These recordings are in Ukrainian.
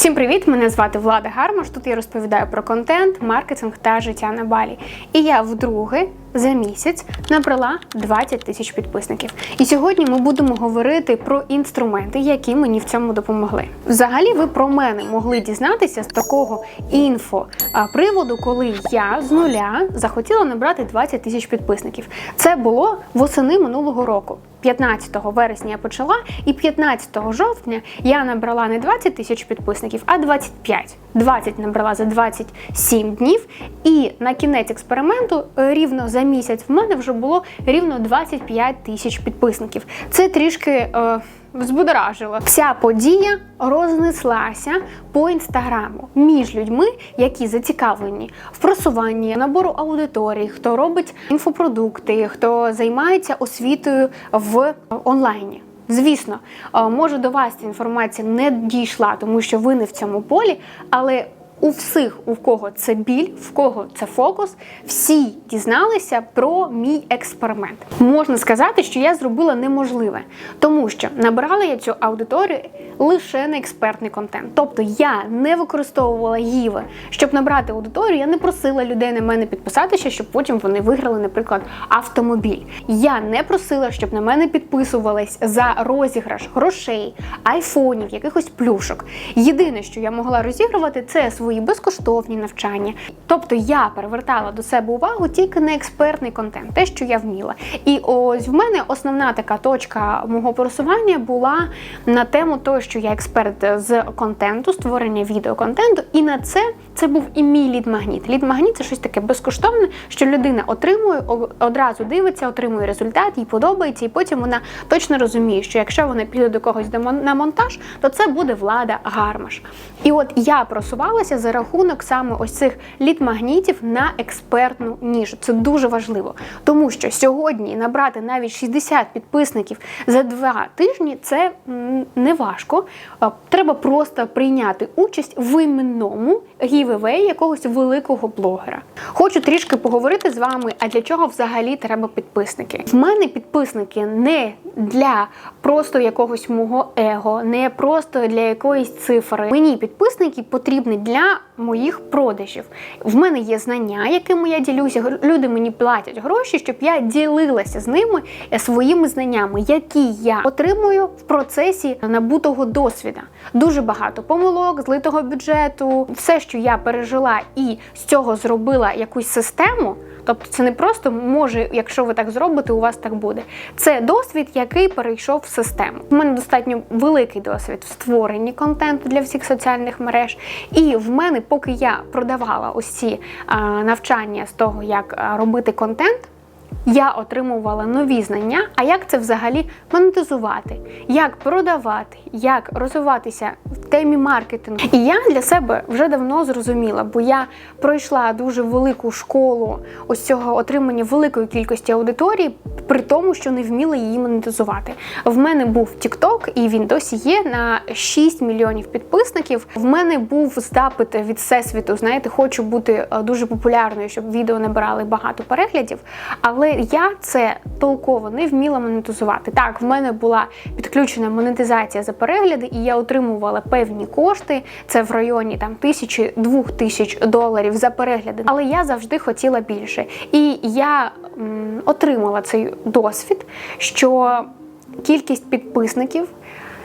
Всім привіт! Мене звати Влада Гармаш. Тут я розповідаю про контент, маркетинг та життя на балі. І я вдруге за місяць набрала 20 тисяч підписників. І сьогодні ми будемо говорити про інструменти, які мені в цьому допомогли. Взагалі, ви про мене могли дізнатися з такого інфо приводу, коли я з нуля захотіла набрати 20 тисяч підписників. Це було восени минулого року. 15 вересня я почала, і 15 жовтня я набрала не 20 тисяч підписників, а 25. 20 набрала за 27 днів. І на кінець експерименту, е, рівно за місяць, в мене вже було рівно 25 тисяч підписників. Це трішки. Е, Взбудоражило. Вся подія рознеслася по інстаграму між людьми, які зацікавлені в просуванні набору аудиторії, хто робить інфопродукти, хто займається освітою в онлайні. Звісно, е, може до вас ця інформація не дійшла, тому що ви не в цьому полі, але у всіх, у кого це біль, в кого це фокус, всі дізналися про мій експеримент. Можна сказати, що я зробила неможливе, тому що набирала я цю аудиторію лише на експертний контент. Тобто я не використовувала гіви, щоб набрати аудиторію. Я не просила людей на мене підписатися, щоб потім вони виграли, наприклад, автомобіль. Я не просила, щоб на мене підписувались за розіграш грошей, айфонів, якихось плюшок. Єдине, що я могла розігрувати, це свої безкоштовні навчання. Тобто я перевертала до себе увагу тільки на експертний контент, те, що я вміла. І ось в мене основна така точка мого просування була на тему того, що я експерт з контенту, створення відеоконтенту, і на це це був і мій лід-магніт. Лід-магніт це щось таке безкоштовне, що людина отримує, одразу дивиться, отримує результат, їй подобається, і потім вона точно розуміє, що якщо вона піде до когось на монтаж, то це буде влада гармаш. І от я просувалася за рахунок саме ось цих лід-магнітів на експертну нішу. Це дуже важливо, тому що сьогодні набрати навіть 60 підписників за два тижні це не важко. Треба просто прийняти участь в іменному гівевеї якогось великого блогера. Хочу трішки поговорити з вами, а для чого взагалі треба підписники. В мене підписники не для просто якогось мого его, не просто для якоїсь цифри. Мені підписники потрібні для моїх продажів. В мене є знання, якими я ділюся. Люди мені платять гроші, щоб я ділилася з ними е, своїми знаннями, які я отримую в процесі набутого досвіду. Дуже багато помилок, злитого бюджету, все, що я пережила, і з цього зробила якусь систему. Тобто це не просто може, якщо ви так зробите, у вас так буде. Це досвід, який перейшов в систему. У мене достатньо великий досвід в створенні контенту для всіх соціальних мереж. І в мене, поки я продавала ось ці навчання з того, як робити контент. Я отримувала нові знання, а як це взагалі монетизувати, як продавати, як розвиватися в темі маркетингу. І я для себе вже давно зрозуміла, бо я пройшла дуже велику школу ось цього отримання великої кількості аудиторії, при тому, що не вміла її монетизувати. В мене був TikTok, і він досі є на 6 мільйонів підписників. В мене був запит від всесвіту. Знаєте, хочу бути е, дуже популярною, щоб відео набирали багато переглядів. Але я це толково не вміла монетизувати. Так, в мене була підключена монетизація за перегляди, і я отримувала певні кошти. Це в районі там тисячі двох тисяч доларів за перегляди. Але я завжди хотіла більше. І я м, отримала цей досвід, що кількість підписників.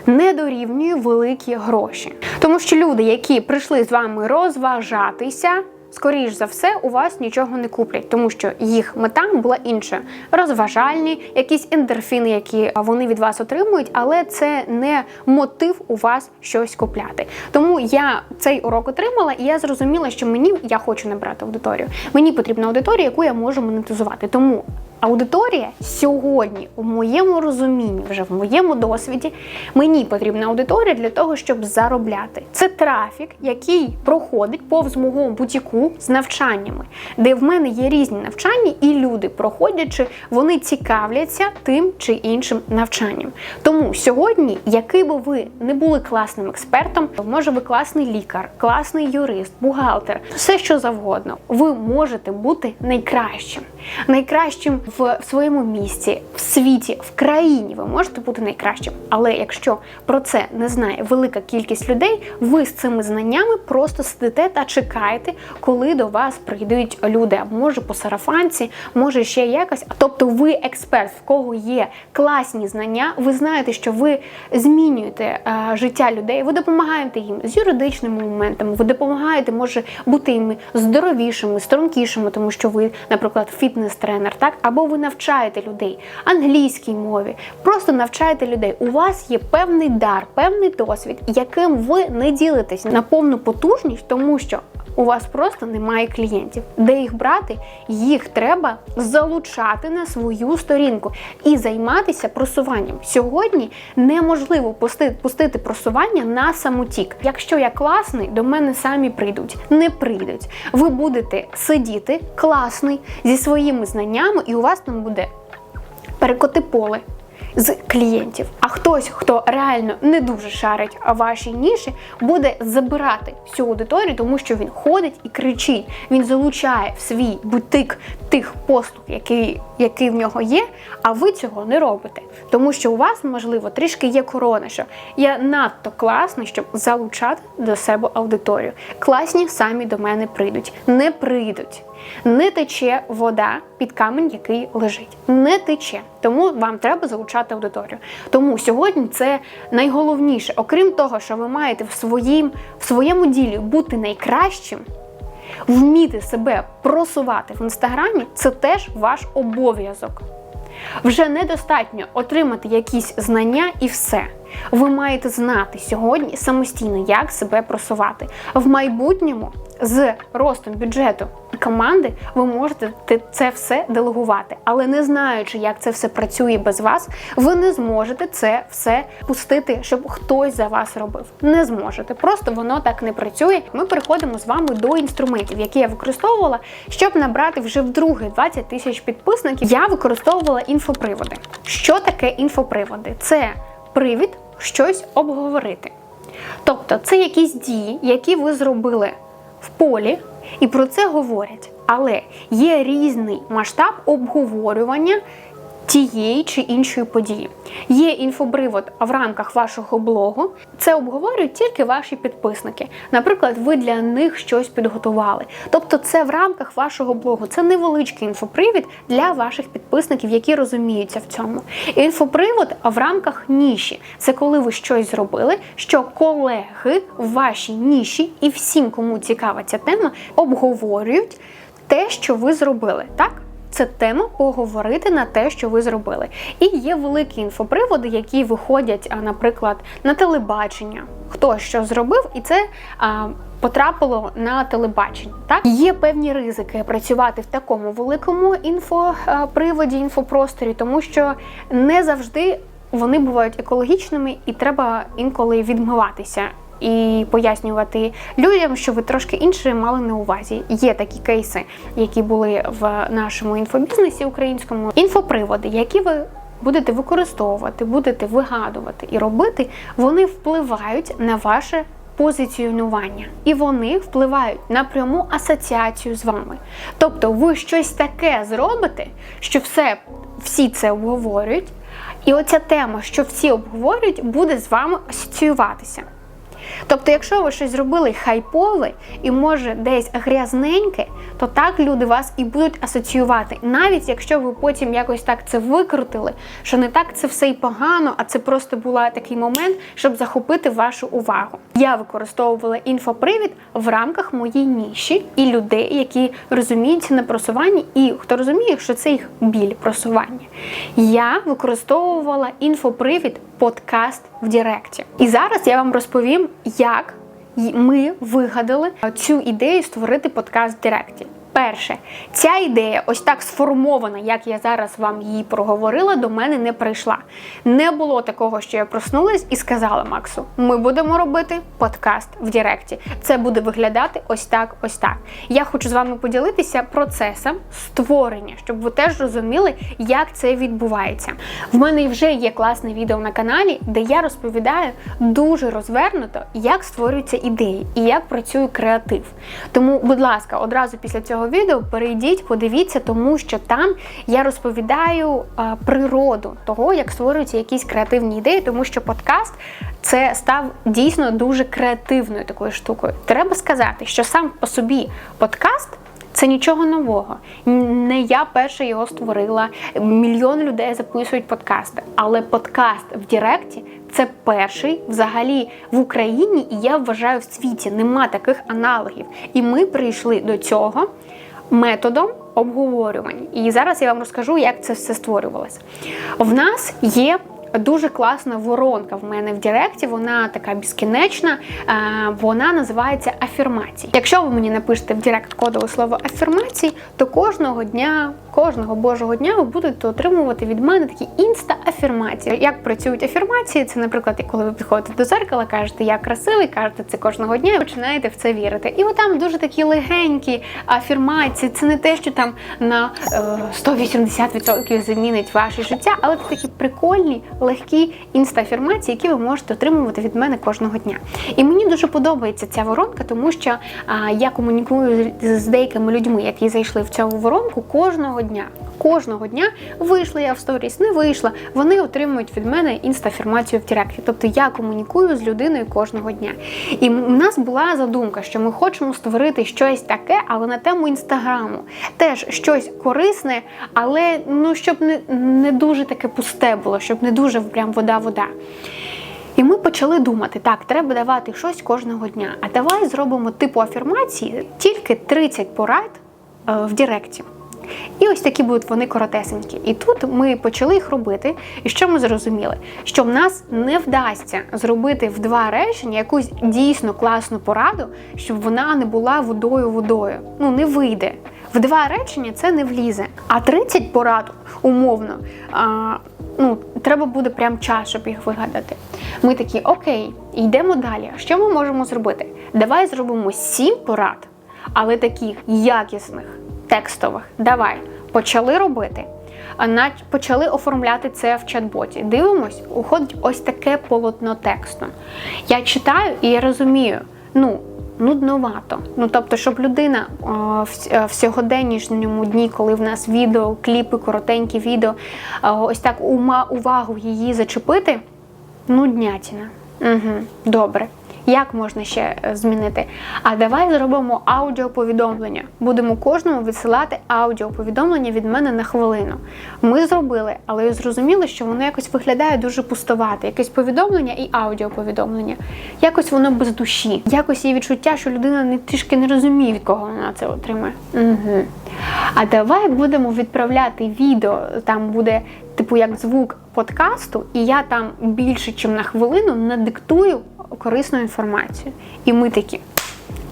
Не дорівнює великі гроші, тому що люди, які прийшли з вами розважатися, скоріш за все, у вас нічого не куплять, тому що їх мета була інша: розважальні, якісь ендорфіни, які вони від вас отримують, але це не мотив у вас щось купляти. Тому я цей урок отримала, і я зрозуміла, що мені я хочу набрати аудиторію. Мені потрібна аудиторія, яку я можу монетизувати. Тому Аудиторія сьогодні, у моєму розумінні, вже в моєму досвіді, мені потрібна аудиторія для того, щоб заробляти. Це трафік, який проходить повз мого бутіку з навчаннями, де в мене є різні навчання, і люди, проходячи, вони цікавляться тим чи іншим навчанням. Тому сьогодні, який би ви не були класним експертом, може ви класний лікар, класний юрист, бухгалтер, все що завгодно, ви можете бути найкращим, найкращим в своєму місці, в світі, в країні. Ви можете бути найкращим. Але якщо про це не знає велика кількість людей, ви з цими знаннями просто сидите та чекаєте, коли до вас прийдуть люди, може по сарафанці, може ще якось. Тобто, ви експерт, в кого є класні знання, ви знаєте, що ви змінюєте е, життя людей, ви допомагаєте їм з юридичними моментами, ви допомагаєте, може бути їм здоровішими, стрункішими, тому що ви, наприклад, фітнес-тренер, так або ви навчаєте людей англійській мові, просто навчаєте людей. У вас є певний дар, певний досвід, яким ви не ділитесь на повну потужність, тому що у вас просто немає клієнтів. Де їх брати? Їх треба залучати на свою сторінку і займатися просуванням. Сьогодні неможливо пустити, просування на самотік. Якщо я класний, до мене самі прийдуть. Не прийдуть. Ви будете сидіти класний зі своїми знаннями, і у вас там буде перекоти поле з клієнтів. А хтось, хто реально не дуже шарить вашій ніші, буде забирати всю аудиторію, тому що він ходить і кричить. Він залучає в свій бутик тих послуг, який, який в нього є, а ви цього не робите. Тому що у вас, можливо, трішки є корона, що я надто класний, щоб залучати до себе аудиторію. Класні самі до мене прийдуть. Не прийдуть. Не тече вода під камінь, який лежить. Не тече. Тому вам треба залучати аудиторію. Тому сьогодні це найголовніше, окрім того, що ви маєте в своїм, в своєму ділі бути найкращим. Вміти себе просувати в інстаграмі це теж ваш обов'язок. Вже недостатньо отримати якісь знання і все. Ви маєте знати сьогодні самостійно, як себе просувати. В майбутньому з ростом бюджету команди ви можете це все делегувати, але не знаючи, як це все працює без вас, ви не зможете це все пустити, щоб хтось за вас робив. Не зможете. Просто воно так не працює. Ми переходимо з вами до інструментів, які я використовувала, щоб набрати вже вдруге 20 тисяч підписників. Я використовувала інфоприводи. Що таке інфоприводи? Це привід щось обговорити. Тобто, це якісь дії, які ви зробили в полі, і про це говорять. Але є різний масштаб обговорювання тієї чи іншої події. Є інфопривод в рамках вашого блогу. Це обговорюють тільки ваші підписники. Наприклад, ви для них щось підготували. Тобто, це в рамках вашого блогу. Це невеличкий інфопривід для ваших підписників, які розуміються в цьому. Інфопривод в рамках ніші. Це коли ви щось зробили, що колеги в вашій ніші і всім, кому цікава ця тема, обговорюють те, що ви зробили. Так? Це тема поговорити на те, що ви зробили. І є великі інфоприводи, які виходять, наприклад, на телебачення. Хто що зробив, і це потрапило на телебачення. Так є певні ризики працювати в такому великому інфоприводі, інфопросторі, тому що не завжди вони бувають екологічними і треба інколи відмиватися і пояснювати людям, що ви трошки інше мали на увазі. Є такі кейси, які були в нашому інфобізнесі українському. Інфоприводи, які ви будете використовувати, будете вигадувати і робити, вони впливають на ваше. Позиціонування, і вони впливають на пряму асоціацію з вами. Тобто ви щось таке зробите, що все, всі це обговорюють, і оця тема, що всі обговорюють, буде з вами асоціюватися. Тобто, якщо ви щось зробили хайпове і може десь грязненьке, то так люди вас і будуть асоціювати. Навіть якщо ви потім якось так це викрутили, що не так це все й погано, а це просто був такий момент, щоб захопити вашу увагу. Я використовувала інфопривід в рамках моєї ніші і людей, які розуміються на просуванні, і хто розуміє, що це їх біль просування. Я використовувала інфопривід подкаст в Діректі. І зараз я вам розповім, як ми вигадали цю ідею створити подкаст в Директі. Перше, ця ідея, ось так сформована, як я зараз вам її проговорила, до мене не прийшла. Не було такого, що я проснулась і сказала Максу: ми будемо робити подкаст в Директі. Це буде виглядати ось так, ось так. Я хочу з вами поділитися процесом створення, щоб ви теж розуміли, як це відбувається. В мене вже є класне відео на каналі, де я розповідаю дуже розвернуто, як створюються ідеї і як працює креатив. Тому, будь ласка, одразу після цього цього відео, перейдіть, подивіться, тому що там я розповідаю природу того, як створюються якісь креативні ідеї, тому що подкаст це став дійсно дуже креативною такою штукою. Треба сказати, що сам по собі подкаст. Це нічого нового. Не я перша його створила. Мільйон людей записують подкасти. Але подкаст в Діректі це перший взагалі в Україні, і я вважаю в світі нема таких аналогів. І ми прийшли до цього методом обговорювань. І зараз я вам розкажу, як це все створювалося. В нас є Дуже класна воронка в мене в Директі, вона така безкінечна, е, вона називається афірмації. Якщо ви мені напишете в Директ кодове слово афірмації, то кожного дня, кожного божого дня ви будете отримувати від мене такі інста-афірмації. Як працюють афірмації? Це, наприклад, коли ви підходите до зеркала, кажете, я красивий, кажете це кожного дня, і починаєте в це вірити. І отам дуже такі легенькі афірмації. Це не те, що там на е, 180% замінить ваше життя, але це такі прикольні легкі інстафірмації, які ви можете отримувати від мене кожного дня. І мені дуже подобається ця воронка, тому що а, я комунікую з, деякими людьми, які зайшли в цю воронку кожного дня. Кожного дня вийшла я в сторіс, не вийшла. Вони отримують від мене інстафірмацію в Директі. Тобто я комунікую з людиною кожного дня. І в нас була задумка, що ми хочемо створити щось таке, але на тему інстаграму. Теж щось корисне, але ну щоб не, не дуже таке пусте було, щоб не дуже прям вода-вода. І ми почали думати, так, треба давати щось кожного дня. А давай зробимо типу афірмації тільки 30 порад е, в Директі. І ось такі будуть вони коротесенькі. І тут ми почали їх робити. І що ми зрозуміли? Що в нас не вдасться зробити в два речення якусь дійсно класну пораду, щоб вона не була водою-водою. Ну, не вийде. В два речення це не влізе. А 30 порад, умовно, ну, треба буде прям час, щоб їх вигадати. Ми такі, окей, йдемо далі. Що ми можемо зробити? Давай зробимо 7 порад, але таких якісних текстових. Давай, почали робити. Почали оформляти це в чат-боті. Дивимось, уходить ось таке полотно тексту. Я читаю і я розумію, ну, нудновато. Ну, тобто, щоб людина в сьогоденнішньому дні, коли в нас відео, кліпи, коротенькі відео, ось так ума, увагу її зачепити, нуднятіна. Угу, Добре. Як можна ще е, змінити? А давай зробимо аудіоповідомлення. Будемо кожному відсилати аудіоповідомлення від мене на хвилину. Ми зробили, але зрозуміли, що воно якось виглядає дуже пустовате. Якесь повідомлення і аудіоповідомлення. Якось воно без душі. Якось є відчуття, що людина не трішки не розуміє, від кого вона це отримає. Угу. А давай будемо відправляти відео. Там буде, типу, як звук подкасту, і я там більше, ніж на хвилину надиктую корисну інформацію. І ми такі.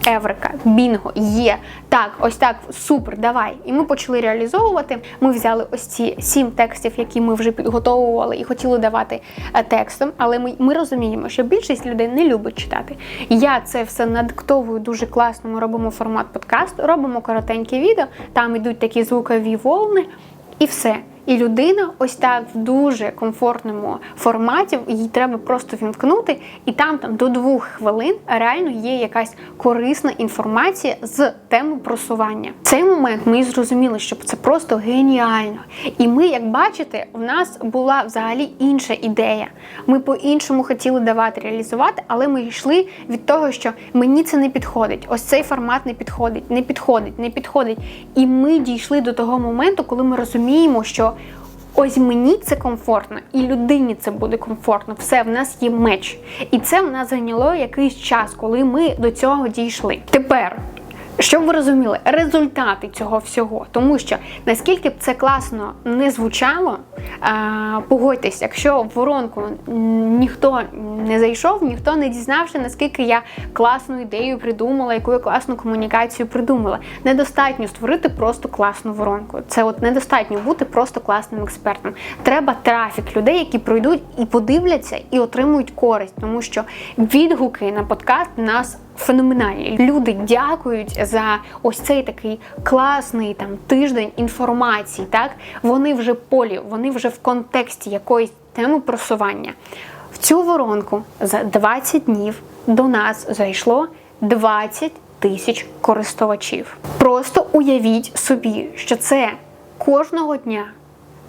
Еврика, Бінго, є. Так, ось так, супер, давай. І ми почали реалізовувати. Ми взяли ось ці сім текстів, які ми вже підготовували і хотіли давати е, текстом. Але ми ми розуміємо, що більшість людей не любить читати. Я це все надиктовую дуже класно. Ми робимо формат подкасту, робимо коротеньке відео, там йдуть такі звукові волни, і все. І людина ось так в дуже комфортному форматі, їй треба просто вімкнути, і там там до двох хвилин реально є якась корисна інформація з теми просування. В цей момент ми зрозуміли, що це просто геніально. І ми, як бачите, у нас була взагалі інша ідея. Ми по-іншому хотіли давати реалізувати, але ми йшли від того, що мені це не підходить. Ось цей формат не підходить, не підходить, не підходить. І ми дійшли до того моменту, коли ми розуміємо, що Ось мені це комфортно, і людині це буде комфортно. Все в нас є меч. І це в нас зайняло якийсь час, коли ми до цього дійшли. Тепер щоб ви розуміли, результати цього всього, тому що наскільки б це класно не звучало, погодьтесь, якщо в воронку ніхто не зайшов, ніхто не дізнався, наскільки я класну ідею придумала, яку я класну комунікацію придумала. Недостатньо створити просто класну воронку. Це от недостатньо бути просто класним експертом. Треба трафік людей, які пройдуть і подивляться, і отримують користь, тому що відгуки на подкаст нас феноменальні. Люди дякують за ось цей такий класний там тиждень інформації. Так вони вже полі, вони вже в контексті якоїсь теми просування. В цю воронку за 20 днів до нас зайшло 20 тисяч користувачів. Просто уявіть собі, що це кожного дня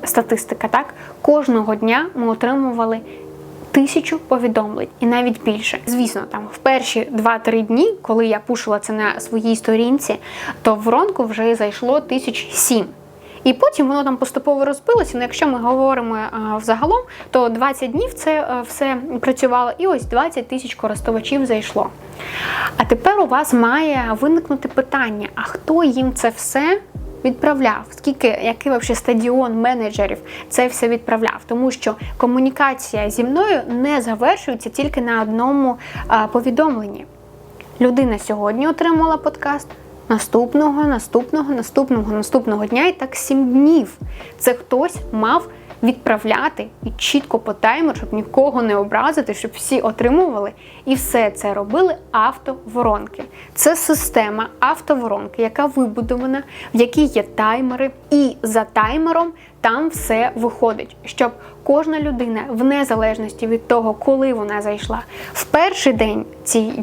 статистика, так кожного дня ми отримували. Тисячу повідомлень і навіть більше. Звісно, там в перші 2-3 дні, коли я пушила це на своїй сторінці, то в воронку вже зайшло тисяч сім. І потім воно там поступово розбилося. Ну, якщо ми говоримо а, взагалом, то 20 днів це а, все працювало, і ось 20 тисяч користувачів зайшло. А тепер у вас має виникнути питання: а хто їм це все? Відправляв, скільки який вообще стадіон менеджерів це все відправляв, тому що комунікація зі мною не завершується тільки на одному повідомленні. Людина сьогодні отримала подкаст. Наступного, наступного, наступного, наступного дня і так сім днів. Це хтось мав відправляти і чітко по таймеру, щоб нікого не образити, щоб всі отримували. І все це робили автоворонки. Це система автоворонки, яка вибудована, в якій є таймери, і за таймером там все виходить, щоб кожна людина, в незалежності від того, коли вона зайшла, в перший день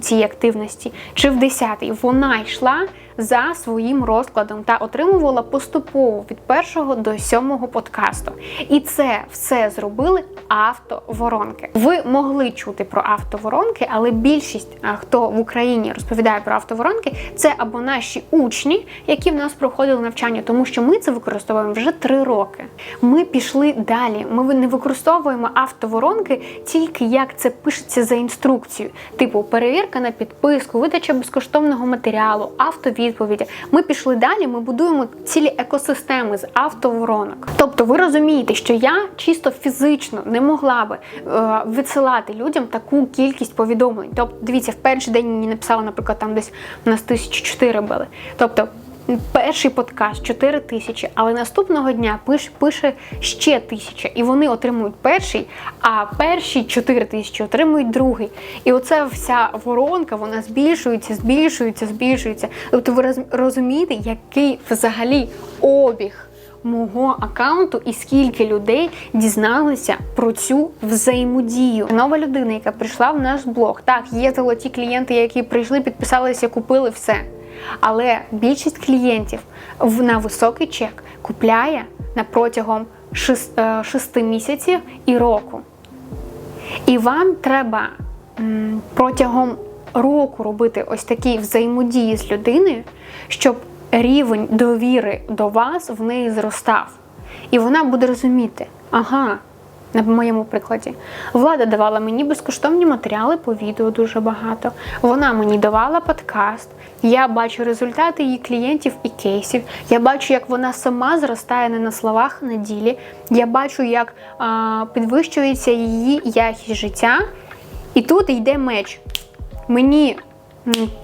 цієї, активності чи в десятий, вона йшла за своїм розкладом та отримувала поступово від першого до сьомого подкасту. І це все зробили автоворонки. Ви могли чути про автоворонки, але більшість, хто в Україні розповідає про автоворонки, це або наші учні, які в нас проходили навчання, тому що ми це використовуємо вже три роки. Ми пішли далі. Ми не використовуємо автоворонки тільки як це пишеться за інструкцією, типу перевірка на підписку, видача безкоштовного матеріалу, автовідповіді. Ми пішли далі. Ми будуємо цілі екосистеми з автоворонок. Тобто, ви розумієте, що я чисто фізично не могла би е, відсилати людям таку кількість повідомлень. Тобто, дивіться, в перший день мені написали, наприклад, там десь у нас тисячі чотири були. Тобто. Перший подкаст 4 тисячі, але наступного дня пише, пише ще тисяча, і вони отримують перший, а перші 4 тисячі отримують другий. І оця вся воронка вона збільшується, збільшується, збільшується. Тобто ви розумієте, який взагалі обіг мого аккаунту і скільки людей дізналися про цю взаємодію. Нова людина, яка прийшла в наш блог. Так, є золоті клієнти, які прийшли, підписалися, купили все. Але більшість клієнтів на високий чек купляє на протягом 6, 6 е, місяців і року. І вам треба протягом року робити ось такі взаємодії з людиною, щоб рівень довіри до вас в неї зростав. І вона буде розуміти, ага. На моєму прикладі, влада давала мені безкоштовні матеріали по відео дуже багато. Вона мені давала подкаст. Я бачу результати її клієнтів і кейсів. Я бачу, як вона сама зростає не на словах, а на ділі. Я бачу, як а, підвищується її якість життя. І тут йде меч. Мені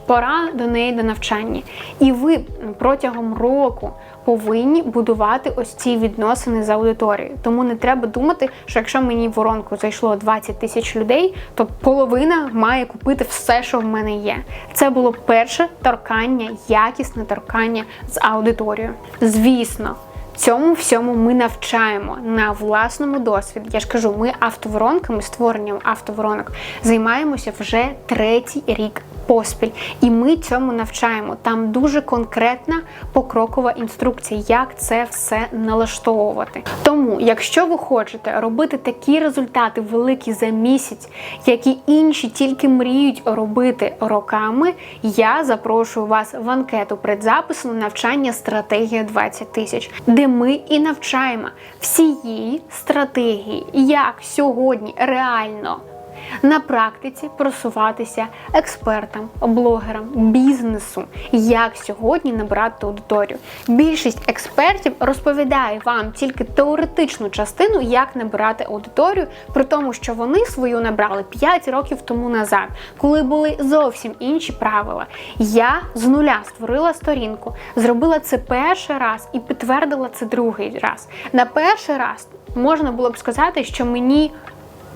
пора до неї до навчання. І ви протягом року повинні будувати ось ці відносини з аудиторією. Тому не треба думати, що якщо мені в воронку зайшло 20 тисяч людей, то половина має купити все, що в мене є. Це було перше торкання, якісне торкання з аудиторією. Звісно. Цьому всьому ми навчаємо на власному досвіді. Я ж кажу, ми автоворонками, створенням автоворонок займаємося вже третій рік поспіль. І ми цьому навчаємо. Там дуже конкретна покрокова інструкція, як це все налаштовувати. Тому, якщо ви хочете робити такі результати великі за місяць, які інші тільки мріють робити роками, я запрошую вас в анкету предзапису на навчання стратегія 20 тисяч, де ми і навчаємо всієї стратегії, як сьогодні реально на практиці просуватися експертам, блогерам, бізнесу, як сьогодні набрати аудиторію. Більшість експертів розповідає вам тільки теоретичну частину, як набирати аудиторію, при тому, що вони свою набрали 5 років тому назад, коли були зовсім інші правила. Я з нуля створила сторінку, зробила це перший раз і підтвердила це другий раз. На перший раз можна було б сказати, що мені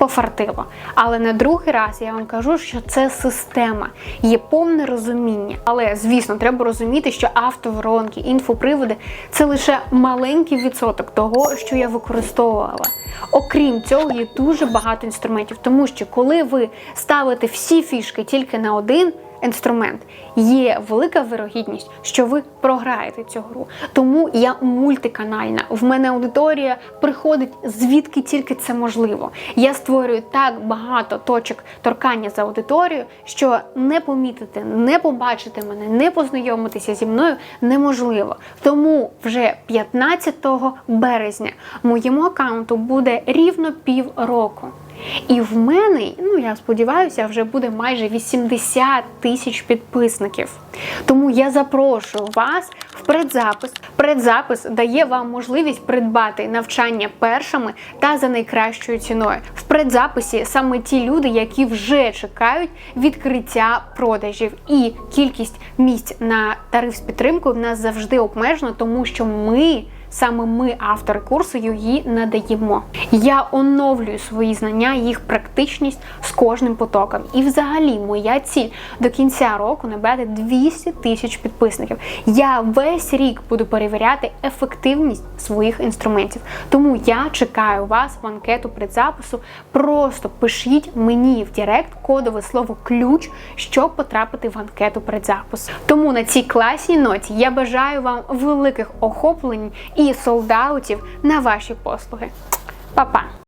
пофартило. Але на другий раз я вам кажу, що це система, є повне розуміння. Але, звісно, треба розуміти, що автоворонки, інфоприводи це лише маленький відсоток того, що я використовувала. Окрім цього, є дуже багато інструментів, тому що коли ви ставите всі фішки тільки на один інструмент, є велика вирогідність, що ви програєте цю гру. Тому я мультиканальна. В мене аудиторія приходить звідки тільки це можливо. Я створюю так багато точок торкання з аудиторією, що не помітити, не побачити мене, не познайомитися зі мною неможливо. Тому вже 15 березня моєму аккаунту буде рівно пів року. І в мене, ну я сподіваюся, вже буде майже 80 тисяч підписників. Тому я запрошую вас в предзапис. Предзапис дає вам можливість придбати навчання першими та за найкращою ціною. В предзаписі саме ті люди, які вже чекають відкриття продажів, і кількість місць на тариф з підтримкою в нас завжди обмежена, тому що ми. Саме ми, автори курсу, її надаємо. Я оновлюю свої знання, їх практичність з кожним потоком. І взагалі моя ціль до кінця року набрати 200 тисяч підписників. Я весь рік буду перевіряти ефективність своїх інструментів. Тому я чекаю вас в анкету предзапису. Просто пишіть мені в Директ кодове слово ключ, щоб потрапити в анкету предзапису. Тому на цій класній ноті я бажаю вам великих охоплень і солдаутів на ваші послуги. Па-па!